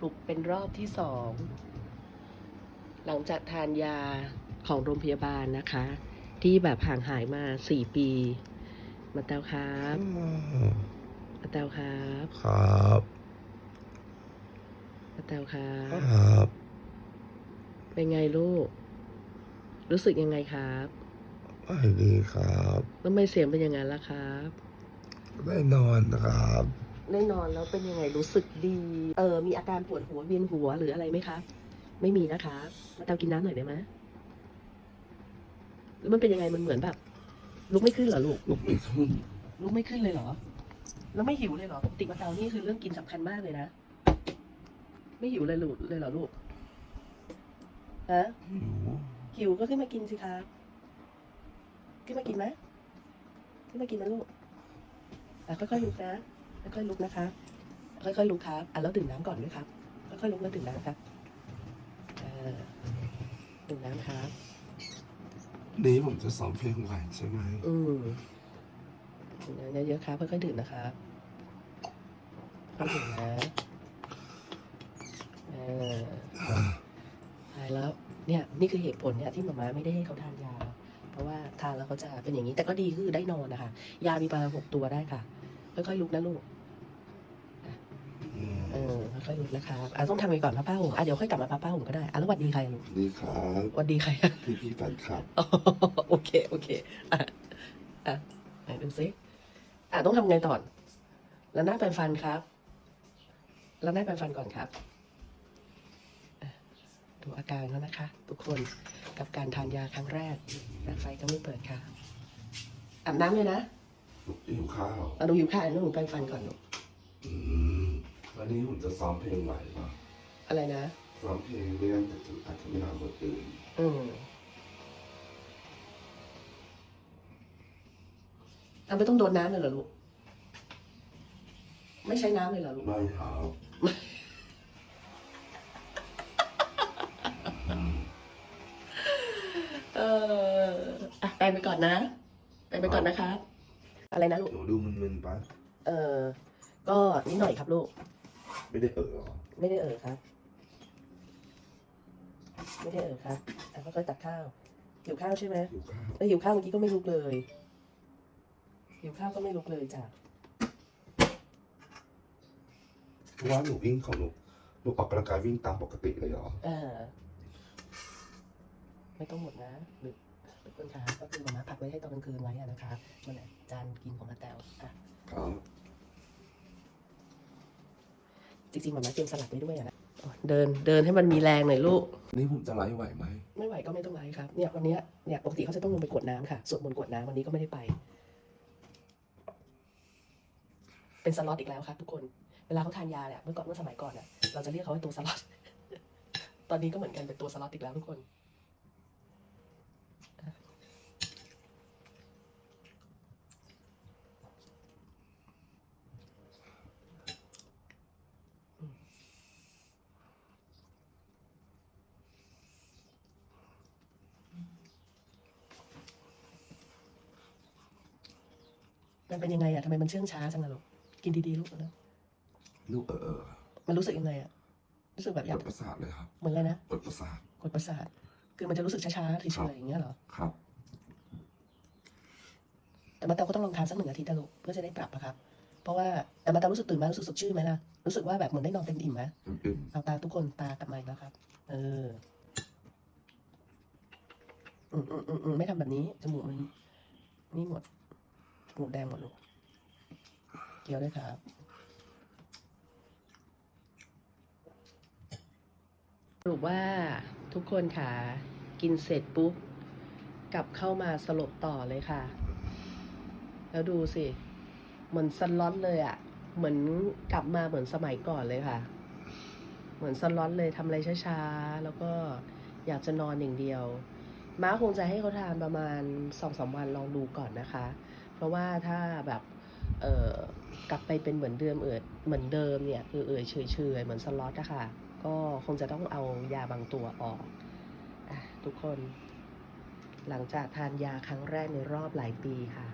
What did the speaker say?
ปลุกเป็นรอบที่สอง หลังจากทานยาของโรงพยาบาลนะคะ ที่แบบห่างหายมาสี่ปี มาเตวครับมาเตวครับ ครับมาเตวครับ ครับ เป็นไงลูก รู้สึกยังไงครับไม่ดีครับ แล้วไม่เสียงเป็นยังไงล่ะครับได้นอนนะครับ ได้นอนแล้วเป็นยังไงรู้สึกดี เออมีอาการปวดหัวเวียนหัวหรืออะไรไหมครับไม่มีนะคะมาเตากินน้ำหน่อยได้ไหมแล้วมันเป็นยังไงมันเหมือนแบบลุกไม่ขึ้นเหรอลูกลุกไม่ขึ้นลุกไม่ขึ้นเลยเหรอ แล้วไม่หิวเลยเหรอปกติมาเตานี่คือเรื่องกินสำคัญมากเลยนะ ไม่หิวเลยลูกเลยเหรอลูกฮะหิวหิวก็ขึ้นมากินสิครับขึ้นมากินไหมขึ้นมากินนะลูกอะค่อยๆลุกนะ ค่อยๆลุกนะคะ ค่อยๆลุกครับ อะแล้วดื่มน้ำก่อนด้วยครับ ค่อยๆลุกแล้วดื่มน้ำครับเออดื่มน้ำครับ นี้ผมจะสอนเพลงไหวใช่ไหมอืมเยอะๆครับ ค่อยๆดื่มนะครับค่อยดื่มนะเออตายแล้ว เนี่ย นี่คือเหตุผลเนี่ยที่หมาม้าไม่ได้ให้เขาทานยา เพราะว่าทานแล้วเขาจะเป็นอย่างนี้ แต่ก็ดีคือได้นอนนะคะ ยามีประมาณหกตัวได้ค่ะ ค่อยๆลุกนะลูกเออค่อยๆลุกนะครับอะต้องทำไปก่อนพับผ้าห่มอะเดี๋ยวค่อยกลับมาพับผ้าห่มก็ได้อะแล้วหวัดดีใครอะลูกดีครับหวัดดีใครพี่พี่แฟนคลับอ๋อโอเคโอเคอะอะไหนดูซิอะต้องทำไงต่อแล้วหน้าแปรงฟันครับ แล้วหน้าแปรงฟันก่อนครับอะดูอาการแล้วนะคะ ทุกคนกับการทานยาครั้งแรกแต่ไฟก็ไม่เปิดค่ะอาบน้ำเลยนะลุกหิวข้าวเอาหนูหิวข้าวหนูแปรงฟันก่อนลู วันนี้ผมจะซ้อมเพลงไหวป่ะอะไรนะ ซ้อมเพลงเรื่องแต่ถึงอาจจะไม่นานกว่าอื่นอืมเอาไม่ต้องโดนน้ำเลยเหรอลูก ไม่ใช้น้ำเลยเหรอลูก ไม่ครับเอออะไปไปก่อนนะไปไปก่อนนะครับอะไรนะลูก หนูดูมึนๆปะ เออ ก็นิดหน่อยครับลูก ไม่ได้เออหรอไม่ได้เออครับ ไม่ได้เออครับอะค่อยๆตักข้าวหิวข้าวใช่ไหมหิวข้าวแล้วหิวข้าวเมื่อกี้ก็ไม่ลุกเลยหิวข้าวก็ไม่ลุกเลยจ้ะเพราะว่าหนูวิ่งของหนูหนูออกกำลังกายวิ่งตามปกติเลยเหรอเออไม่ต้องหมดนะหรือทุกคนคะก็คือมาม่าพักไว้ให้ตอนกลางคืนไว้อะนะคะมันแหละจานกินของนาแตวอะ ครับ จริงๆมาม่าเตรียมสลัดไว้ด้วยอะนะโอ้เดินเดินให้มันมีแรงหน่อยลูก นี่ผมจะไลฟ์ไหวไหมไม่ไหวก็ไม่ต้องไลฟ์ครับเนี่ยวันเนี้ยเนี่ยปกติเขาจะต้องลงไปกรวดน้ำค่ะสวดมนต์กรวดน้ำวันนี้ก็ไม่ได้ไป เป็นสล็อตอีกแล้วครับทุกคน เวลาเขาทานยาเนี่ยเมื่อก่อนเมื่อสมัยก่อนเนี่ยเราจะเรียกเขาว่าตัวสล็อต ตอนนี้ก็เหมือนกันเป็นตัวสล็อตอีกแล้วทุกคน มันเป็นยังไงอะทำไมมันเชื่องช้าจังล่ะลูกกินดีๆลูกนะลูกเออเออมันรู้สึกยังไงอะรู้สึกแบบอปยากวดประสาทเลยครับเหมือนอะไรนะปวดประสาท กดประสาทคือมันจะรู้สึกช้าๆเฉยๆอย่างเงี้ยเหรอครับ แต่มาเตาก็ต้องลองทานสักหนึ่งอาทิตย์นะลูกเพื่อจะได้ปรับอะครับ เพราะว่าแต่มาเตารู้สึกตื่นมารู้สึกสดชื่นไหมล่ะรู้สึกว่าแบบเหมือนได้นอนเต็มอิ่มไหมอึมเอาตาทุกคนตากลับมาอีกแล้วครับ เออ อืมอืมอืมอืมไม่ทำแบบนี้ จมูกมัน นี่หมด จมูแดงหมดลูกเกี่ยวด้วยครับสรุปว่าทุกคนค่ะกินเสร็จปุ๊บกลับเข้ามาสลบต่อเลยค่ะ แล้วดูสิ เหมือนสล็อตเลยอะ่ะ เหมือนกลับมาเหมือนสมัยก่อนเลยค่ะ เหมือนสล็อตเลยทำอะไรช้าๆ แล้วก็อยากจะนอนอย่างเดียว ม้าคงจะให้เขาทานประมาณสองสามวันลองดูก่อนนะคะ เพราะว่าถ้าแบบเออกลับไปเป็นเหมือนเดิมเออเหมือนเดิมเนี่ยคือเอ่ยเฉยๆเหมือนสล็อตอะค่ะ ก็คงจะต้องเอายาบางตัวออกอทุกคน หลังจากทานยาครั้งแรกในรอบหลายปีค่ะ